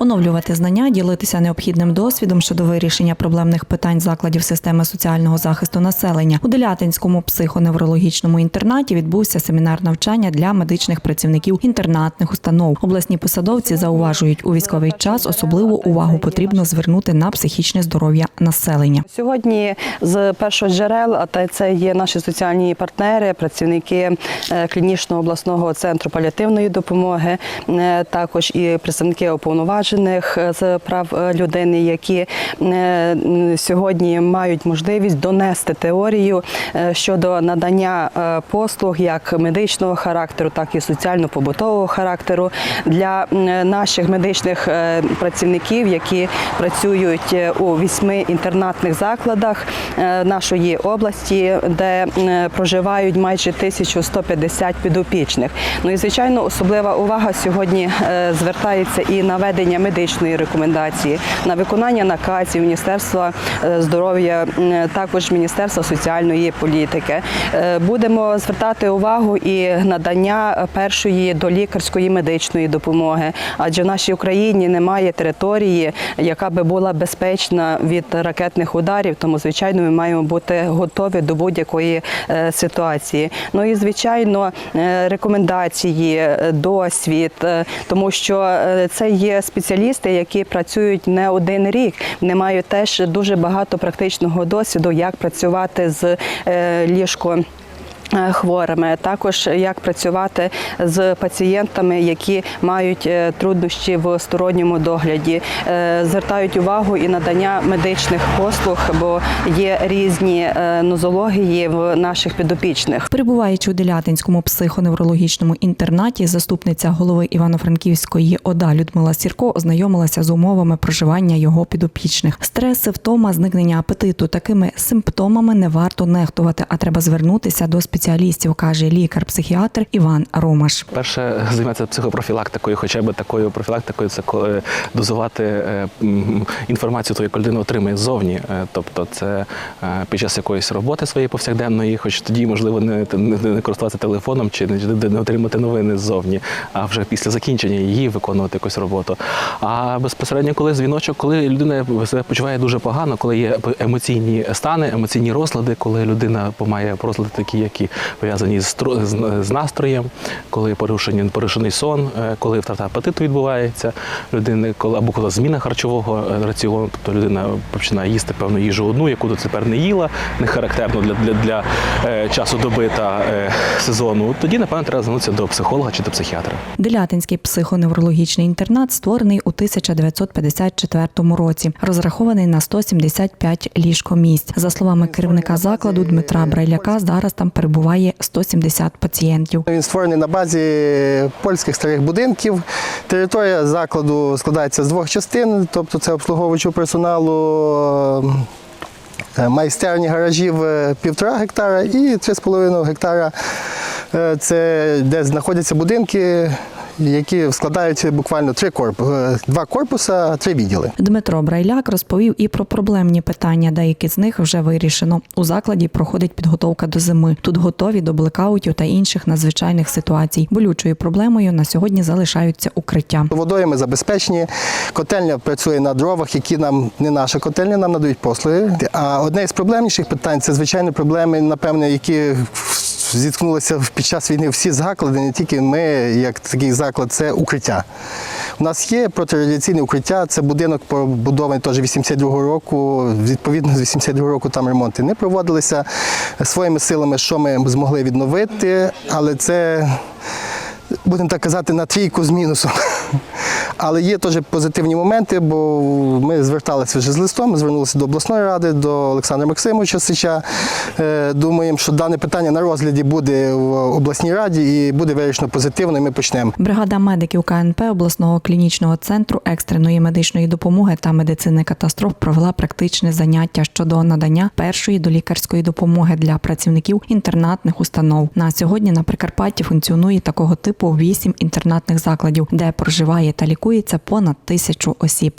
Оновлювати знання, ділитися необхідним досвідом щодо вирішення проблемних питань закладів системи соціального захисту населення. У Делятинському психоневрологічному інтернаті відбувся семінар навчання для медичних працівників інтернатних установ. Обласні посадовці зауважують, у військовий час особливу увагу потрібно звернути на психічне здоров'я населення. Сьогодні з першого джерел, а це є наші соціальні партнери, працівники е, клінічного обласного центру паліативної допомоги, е, також і представники уповноважених е, з прав е, людини, які е, сьогодні мають можливість донести теорію щодо надання послуг як медичного характеру, так і соціально-побутового характеру для наших медичних працівників, які працюють у вісьми інтернатних закладах нашої області, де проживають майже 1150 підопічних. Ну і звичайно, особлива увага сьогодні звертається і на ведення медичної рекомендації, на виконання наказів Міністерства е, здоров'я, також Міністерства соціальної політики. Е, Будемо звертати увагу і надання першої долікарської медичної допомоги, адже в нашій Україні немає території, яка би була безпечна від ракетних ударів. Тому, звичайно, ми маємо бути готові до будь-якої е, ситуації. Ну і звичайно, е, рекомендації, е, досвід, е, тому що е, це є спеціалісти, які працюють не один рік. Вони мають теж дуже багато практичного досвіду, як працювати з ліжком. ліжко. Е, Хворими також як працювати з пацієнтами, які мають е, труднощі в сторонньому догляді, Е, звертають увагу і надання медичних послуг, бо є різні нозології в наших підопічних. Перебуваючи у Делятинському психоневрологічному інтернаті, заступниця голови Івано-Франківської ОДА Людмила Сірко ознайомилася з умовами проживання його підопічних. Стреси, втома, зникнення апетиту такими симптомами не варто нехтувати, а треба звернутися до спеціалістів, каже лікар-психіатр Іван Ромаш. Перше займатися психопрофілактикою, хоча б такою профілактикою, це дозувати е, інформацію, яку людина отримує ззовні. Е, Тобто, це е, під час якоїсь роботи своєї повсякденної, хоч тоді, можливо, не, не, користуватися телефоном чи не отримати новини ззовні, а вже після закінчення її виконувати якусь роботу. А безпосередньо, коли дзвіночок, коли людина себе почуває дуже погано, коли є емоційні стани, емоційні розлади, коли людина має розлади такі, які пов'язані з, з, настроєм, коли порушені, порушений сон, е, коли втрата апетиту відбувається людини, коли або коли зміна харчового е, раціону, тобто людина починає їсти певну їжу одну, яку дотепер не їла, не характерно для, для, для е, часу доби та сезону. Тоді, напевно, треба звернутися до психолога чи до психіатра. Делятинський психоневрологічний інтернат створений у 1954 році, розрахований на 175 ліжкомісць. За словами керівника закладу Дмитра Брайляка, зараз там перебуває 170 пацієнтів. Він створений на базі польських старих будинків. Територія закладу складається з двох частин, тобто це обслуговуючого персоналу. е, Майстерні гаражів е, півтора гектара і 3,5 гектара е, це де знаходяться будинки, які складаються буквально три корпуси, два корпуса, три відділи. Дмитро Брайляк розповів і про проблемні питання. Деякі з них вже вирішено. У закладі проходить підготовка до зими. Тут готові до блекаутів та інших надзвичайних ситуацій. Болючою проблемою на сьогодні залишаються укриття. Водою ми забезпечені. Котельня працює на дровах, які нам не наша котельня, нам надають послуги. А одне із проблемніших питань це звичайно проблеми, напевне, які зіткнулися під час війни всі заклади, не тільки ми, як такий заклад, це укриття. У нас є протирадіаційне укриття, це будинок побудований теж 82-го року. Відповідно, з 82-го року там ремонти не проводилися. Своїми силами, що ми змогли відновити, але це будемо так казати, на трійку з мінусом. Але є теж позитивні моменти, бо ми зверталися вже з листом, ми звернулися до обласної ради, до Олександра Максимовича Сича. Е, Думаємо, що дане питання на розгляді буде в обласній раді і буде вирішено позитивно, і ми почнемо. Бригада медиків КНП обласного клінічного центру екстреної медичної допомоги та медицини катастроф провела практичне заняття щодо надання першої долікарської допомоги для працівників інтернатних установ. На сьогодні на Прикарпатті функціонує такого типу вісім інтернатних закладів, де проживає та лікується понад тисячу осіб.